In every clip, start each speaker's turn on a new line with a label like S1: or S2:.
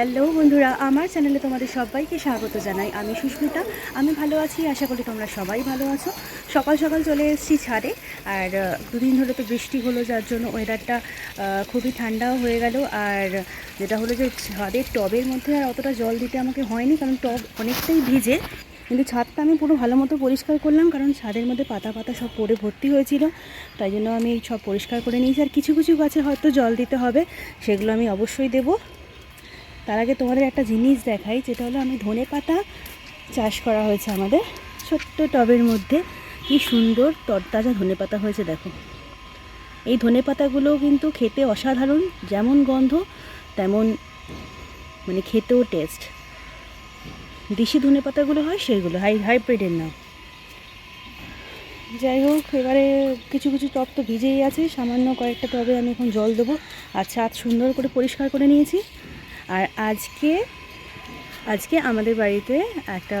S1: Hello বন্ধুরা, আমার চ্যানেলে তোমাদের সবাইকে স্বাগত জানাই। আমি সুস্মিতা, আমি ভালো আছি, আশা করি তোমরা সবাই ভালো আছো। সকাল সকাল চলে এসেছি ছাদে, আর দুদিন ধরে তো বৃষ্টি হলো, যার জন্য ওয়েদারটা খুবই ঠান্ডাও হয়ে গেল। আর, যেটা হলো যে ছাদের টবের মধ্যে আর অতটা জল দিতে আমাকে হয়নি, কারণ টব অনেকটাই ভিজে। কিন্তু ছাদটা আমি পুরো ভালো মতো পরিষ্কার করলাম, কারণ ছাদের মধ্যে পাতা পাতা সব পরে ভর্তি হয়েছিল। তাই জন্য আমি সব পরিষ্কার করে নিয়েছি, আর কিছু কিছু গাছে হয়তো জল দিতে হবে, সেগুলো আমি অবশ্যই দেবো। তার আগে তোমাদের একটা জিনিস দেখাই, যেটা হলো আমি ধনে পাতা চাষ করা হয়েছে আমাদের ছোট্ট টবের মধ্যে। কি সুন্দর তরতাজা ধনে পাতা হয়েছে, দেখো। এই ধনে পাতাগুলো কিন্তু খেতে অসাধারণ, যেমন গন্ধ, তেমন মানে খেতেও টেস্ট দেশি ধনে পাতাগুলো হয় সেগুলো, হাই হাইব্রিডের না যাই হোক, এবারে কিছু কিছু টব তো ভিজেই আছে, সামান্য কয়েকটা টবে আমি এখন জল দেবো। আর ছাদ সুন্দর করে পরিষ্কার করে নিয়েছি। আর আজকে আজকে আমাদের বাড়িতে একটা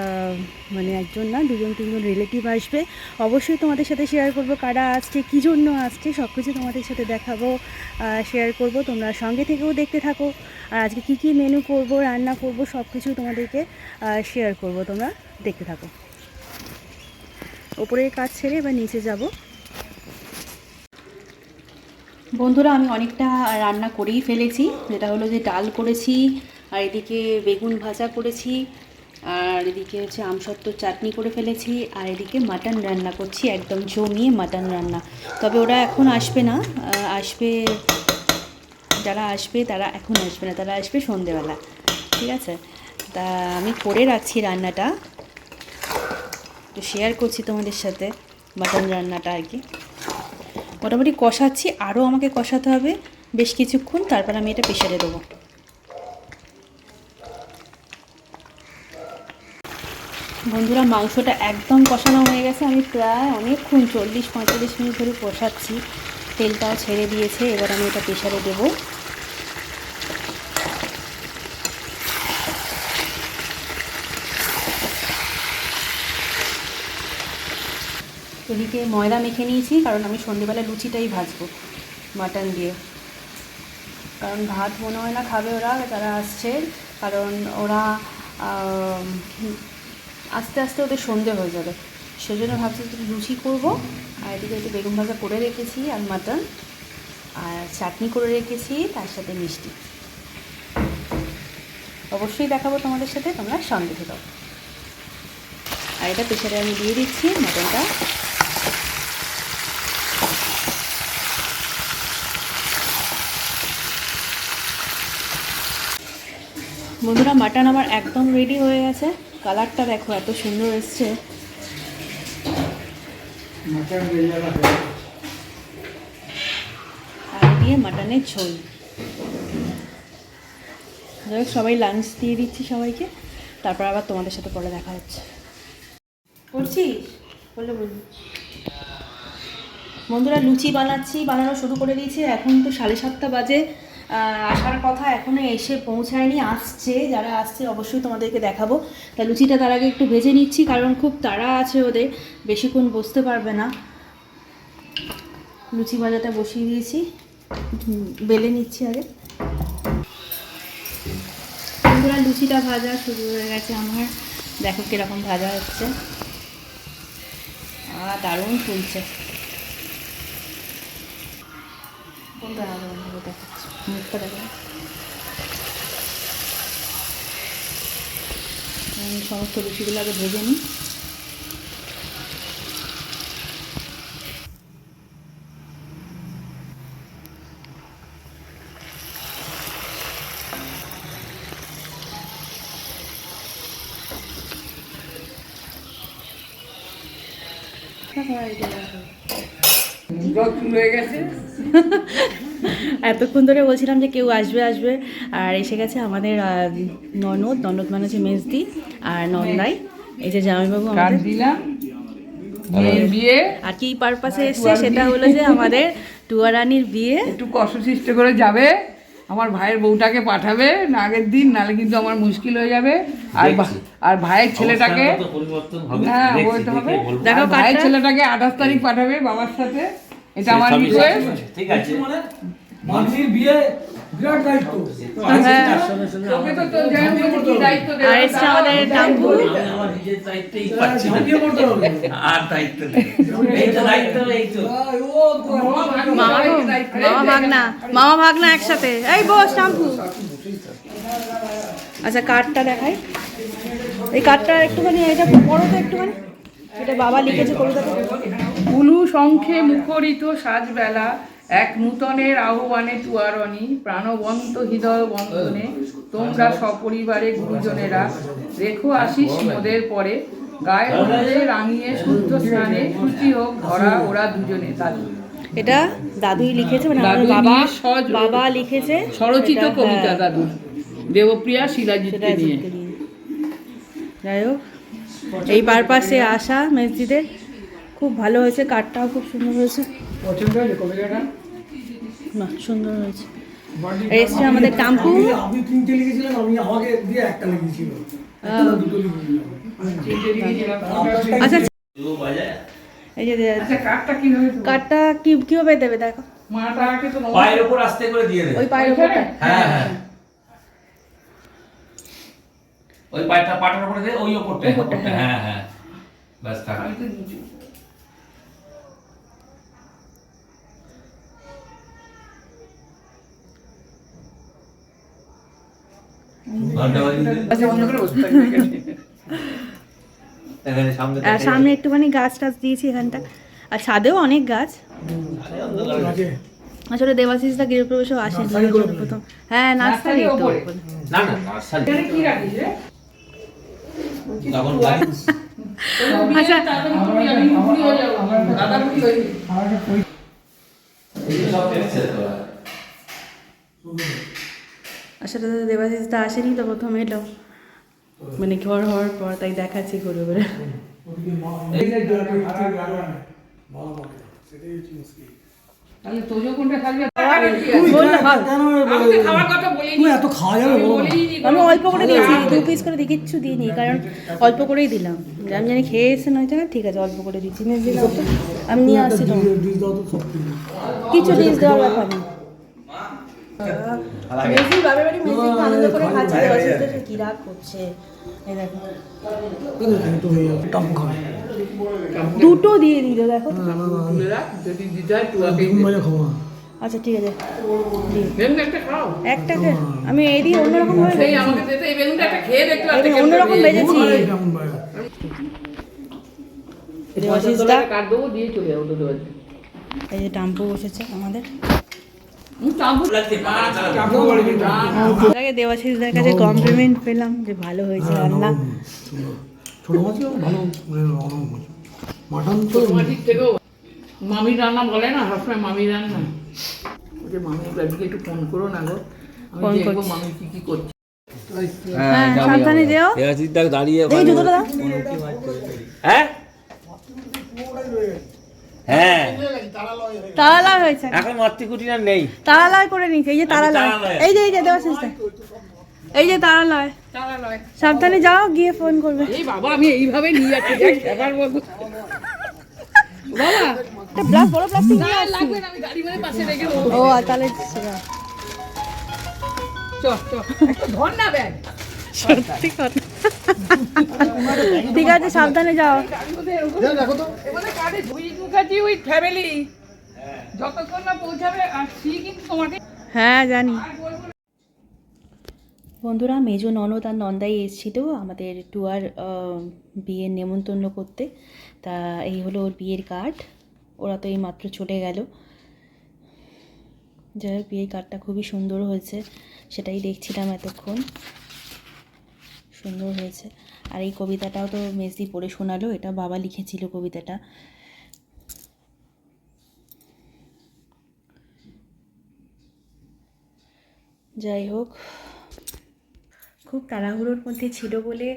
S1: মানে একজন না, দুজন তিনজন রিলেটিভ আসবে। অবশ্যই তোমাদের সাথে শেয়ার করব কারা আসছে, কী জন্য আসছে সব কিছু তোমাদের সাথে দেখাবো শেয়ার করব। তোমরা সঙ্গে থেকেও দেখতে থাকো। আর আজকে কী কী মেনু করব, রান্না করব সব কিছু তোমাদেরকে শেয়ার করব। তোমরা দেখতে থাকো। ওপরের কাজ ছেড়ে এবার নিচে যাব। বন্ধুরা, আমি অনেকটা রান্না করেই ফেলেছি। যেটা হলো যে ডাল করেছি, আর এদিকে বেগুন ভাজা করেছি, আর এদিকে হচ্ছে আমসত্ত্বর চাটনি করে ফেলেছি, আর এদিকে মাটন রান্না করছি, একদম জমিয়ে মাটন রান্না। তবে ওরা এখন আসবে না আসবে, যারা আসবে তারা এখন আসবে না, তারা আসবে সন্ধেবেলা, ঠিক আছে? তা আমি করে রাখছি রান্নাটা। তো শেয়ার করছি তোমাদের সাথে মাটন রান্নাটা আর কি। মোটামুটি কষাচ্ছি, আরও আমাকে কষাতে হবে। বেশ কিছুক্ষণ, তারপর আমি এটা প্রেশারে দেবো। বন্ধুরা, মাংসটা একদম কষানো হয়ে গেছে। আমি প্রায় অনেকক্ষণ, চল্লিশ পঁয়তাল্লিশ মিনিট ধরে কষাচ্ছি। তেলটাও ছেড়ে দিয়েছে, এবার আমি এটা প্রেশারে দেবো। এদিকে ময়দা মেখে নিয়েছি, কারণ আমি সন্ধেবেলা লুচিটাই ভাজবো, মাটন দিয়ে। কারণ ভাত মনে হয় না খাবে ওরা, যারা আসছে, কারণ ওরা আস্তে আস্তে ওদের সন্ধে হয়ে যাবে। সেজন্য ভাবছি লুচি করব, আর এদিকে একটু বেগুন ভাজা করে রেখেছি আর মাটন, আর চাটনি করে রেখেছি, তার সাথে মিষ্টি। অবশ্যই দেখাবো তোমাদের সাথে, তোমরা সঙ্গে থেকো আর এটা প্রেশারে আমি দিয়ে দিচ্ছি মাটনটা। বন্ধুরা মাটন আমার একদম রেডি হয়ে গেছে। কালারটা দেখো এত সুন্দর এসছে। আর দিয়ে মাটনের ঝোল। যাই হোক, সবাই লাঞ্চ দিয়ে দিচ্ছি সবাইকে। তারপর আবার তোমাদের সাথে পরে দেখা হচ্ছে। করছিস? বললে বলবি। বন্ধুরা লুচি বানাচ্ছি বানানো শুরু করে দিয়েছি। এখন তো সাড়ে সাতটা বাজে। আসার কথা এখনও এসে পৌঁছায়নি, আসছে, যারা আসছে অবশ্যই তোমাদেরকে দেখাবো। তা লুচিটা তার আগে একটু ভেজে নিচ্ছি, কারণ খুব তাড়া আছে ওদের, বেশিক্ষণ বসতে পারবে না। লুচি ভাজাটা বসিয়ে দিয়েছি বেলে নিচ্ছি আগে। বন্ধুরা, লুচিটা ভাজা শুরু হয়ে গেছে আমার। দেখো কীরকম ভাজা হচ্ছে। আর দারুণ ফুলছে। আরও ভালো দেখাচ্ছে। মুখটা সমস্ত লুচিগুলো আগে ভেজে নিই।
S2: জল শুরু হয়ে গেছে।
S1: এতক্ষণ ধরে বলছিলাম যে কেউ আসবে আসবে। আর এসে গেছে আমাদের ননদ ননদ মানে হচ্ছে মেজদি আর নন্দাই। এই যে জামাইবাবু আমাদের।
S2: দিলাম। বিয়ে।
S1: আর কি পারপাসে এসছে সেটা হলো যে আমাদের টুয়ারানির বিয়ে।
S2: একটু কষ্ট সৃষ্টি করে যাবে। আমার ভাইয়ের বউটাকে পাঠাবে। না আগের দিন নাহলে কিন্তু আমার মুশকিল হয়ে যাবে। আর আর ভাইয়ের ছেলেটাকে
S3: অবস্থানগত পরিবর্তন হবে।
S2: হ্যাঁ বলতে হবে।
S3: দেখো
S2: ভাইয়ের ছেলেটাকে আঠাশ তারিখ পাঠাবে বাবার সাথে। এটা আমার রিকোয়েস্ট
S3: ঠিক আছে। মানসির বিয়ে বিরাট দায়িত্ব।
S1: হ্যাঁ।
S2: তোকে তো তোর জামাই কি দায়িত্ব দেবে?
S1: আর এসছে আমাদের টাম্পু।
S4: আমার নিজের দায়িত্বই পাচ্ছি না।
S3: ঝাঁপিয়ে হবে।
S4: আর দায়িত্ব এই তো দায়িত্ব এই তো।
S3: আয়, ও তো
S2: মামা ভাগ্নে
S1: মামা ভাগনা ভাগনা একসাথে। এই বস টাম্পু। আচ্ছা কার্ডটা দেখাই। এই কার্ডটা একটুখানি এটা পড়ো তো একটুখানি। এটা বাবা লিখেছে কলকাতা
S2: উলু শঙ্খে মুখরিত সাজবেলা এক নূতনের আহ্বানে টুয়ারণী প্রাণবন্ত হৃদয় বন্ধনে তোমরা সপরিবারে গুরুজনেরা রেখো আশিস মোদের পরে গায়ে হলুদে রাঙিয়ে শুদ্ধ স্নানে খুশি হোক ধরা ওরা দুজনে দাদু।
S1: এটা দাদুই লিখেছে মানে বাবা বাবা লিখেছে।
S2: স্বরচিত কবিতা
S1: হ্যাঁ,
S2: দাদু দেবপ্রিয়া শিলাজিৎকে নিয়ে।
S1: যাই হোক এই পারপাসে আসা মসজিদে। খুব ভালো হয়েছে কাঠটাও খুব সুন্দর হয়েছে। না সুন্দর হয়েছে। এসছে আমাদের টাম্পু।
S3: আমি- তিনটে আমি আমাকে দিয়ে একটা লিখেছিল।
S1: আচ্ছা। এই যে
S2: আচ্ছা কাঠটা কীভাবে দেবো?
S1: কাঠটা কি কীভাবে দেবে দেখো।
S2: মাটাকে তো
S4: পায়ের উপর আস্তে করে দিয়ে দে
S1: ওই পায়ের উপরটা।
S4: হ্যাঁ হ্যাঁ। ওই পাটার উপরে দে ওই ওপরটা, হ্যাঁ হ্যাঁ। থাক
S2: আমি তো নিচু।
S4: ঘণ্টা বাজি দে।
S2: আচ্ছা বন্ধ করে বসে থাকবে এখানে।
S4: এখানে সামনে
S1: আর সামনে একটুখানি গাছ টাছ দিয়েছি এখানটা। আর ছাদেও অনেক গাছ। আসলে দেবাশিসদা গৃহপ্রবেশও আসেন
S3: নার্সারি করে
S1: প্রথম হ্যাঁ নার্সারি তো। আচ্ছা।
S2: বুড়ি দাদা
S4: দেখছে তো
S1: আসেনি তো প্রথম এলো মানে ঘর হওয়ার পর তাই দেখাচ্ছি ঘুরে ঘুরে।
S2: আমি
S1: অল্প করে দিয়েছি দু পিস করে দিয়ে কিচ্ছু দিইনি কারণ অল্প করেই দিলাম। আমি জানি খেয়ে এসে নয় না ঠিক আছে অল্প করে দিচ্ছি। আমি নিয়ে আসছি তো
S3: ডিশ- ডিশ দাও তো সব কিছু।
S1: ডিশ দেওয়ার ব্যাপার বাবার বাড়ি আনন্দ করে খাচ্ছে কি রাগ করছে
S3: হয়ে যাবে, টাম্পু খাবে।
S1: দুটো দিয়ে দিল দেখো। আচ্ছা ঠিক আছে।
S2: একটা
S1: আমি এই দিয়ে অন্যরকম ভাবে
S2: সেই আমাকে দিতে এই বেগুনটা একটা খেয়ে দেখতে পারতে
S1: এই অন্যরকম বেজেছি। এই যে টাম্পু বসেছে আমাদের। দেবাশিসদার কাছে কমপ্লিমেন্ট পেলাম যে ভালো হয়েছে রান্না।
S3: সুন্দর। মাছও ভালো। নরম মাছ। মাটন তো
S2: মাটির থেকেও মামির রান্না বলে না সবসময় মামির রান্না। যে মামি আজকে একটু ফোন করো না গো। আমি দেখব মামি কি কি করছে।
S1: হ্যাঁ সাবধানে যেও।
S4: দাঁড়িয়ে হ্যাঁ? হ্যাঁ।
S1: তালালয় হয়েছে।
S4: এখন মাতৃকুটি আর নেই।
S1: তালালয় করে নিয়েছে এই যে তালালয়। এই যে এই যে দেবাশিসদা এই যে
S2: তারা নয়
S1: সাবধানে যাও গিয়ে ফোন করবে।
S2: এই বাবা আমি এইভাবে নিয়ে যাচ্ছি দেখ এবার বলব বাবা।
S1: একটা ব্লাস বড় প্লাস্টিক নিয়ে আসছি
S2: লাগবে না আমি গাড়ি মানে পাশে রেখে দেবো।
S1: ও তাহলে সেটা।
S2: চ চ একটা ধর না ব্যাগ।
S1: সত্যি কথা। ঠিক আছে সাবধানে যাও। হ্যাঁ জানি। বন্ধুরা মেজো ননদ আর নন্দাই এসেছিল আমাদের টুয়ার বিয়ের নেমন্তন্ন করতে। তা এই হলো ওর বিয়ের কার্ড ওরা তো এই মাত্র চলে গেল। যাই হোক বিয়ের কার্ডটা খুবই সুন্দর হয়েছে। সেটাই দেখছিলাম এতক্ষণ। সুন্দর হয়েছে। আর এই কবিতাটাও তো মেসি পড়ে শোনালো, এটা বাবা লিখেছিল কবিতাটা। যাই হোক খুব তাড়াহুড়োর মধ্যে ছিল বলে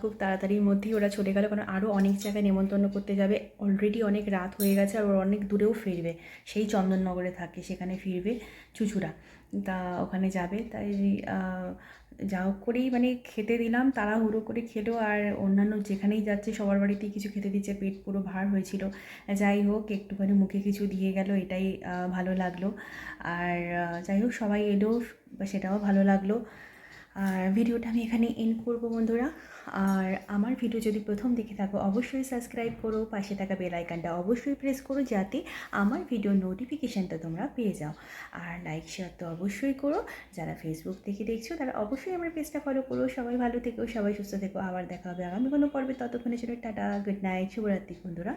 S1: খুব তাড়াতাড়ির মধ্যেই ওরা চলে গেল। কারণ আরও অনেক জায়গায় নেমন্তন্ন করতে যাবে। অলরেডি অনেক রাত হয়ে গেছে আর ওরা অনেক দূরেও ফিরবে। সেই চন্দননগরে থাকে, সেখানে ফিরবে চুচুড়া। তা ওখানে যাবে। তাই যা হোক করেই মানে খেতে দিলাম, তাড়াহুড়ো করে খেলো। আর অন্যান্য যেখানেই যাচ্ছে, সবার বাড়িতেই কিছু খেতে দিচ্ছে। পেট পুরো ভার হয়েছিল। যাই হোক, একটুখানি মুখে কিছু দিয়ে গেল, এটাই ভালো লাগল। আর যাই হোক, সবাই এলো, সেটাও ভালো লাগল। আর ভিডিওটা আমি এখানে এন্ড করব বন্ধুরা। আর আমার ভিডিও যদি প্রথম দেখে থাকো, অবশ্যই সাবস্ক্রাইব করো, পাশে থাকা বেল আইকনটা অবশ্যই প্রেস করো, যাতে আমার ভিডিও নোটিফিকেশানটা তোমরা পেয়ে যাও। আর লাইক শেয়ার তো অবশ্যই করো। যারা ফেসবুক থেকে দেখছ, তারা অবশ্যই আমার পেজটা ফলো করো। সবাই ভালো থেকো, সবাই সুস্থ থেকো। আবার দেখা হবে আগামী কোনো পর্বে। ততক্ষণের জন্য টাটা গুড নাইট শুভরাত্রি বন্ধুরা।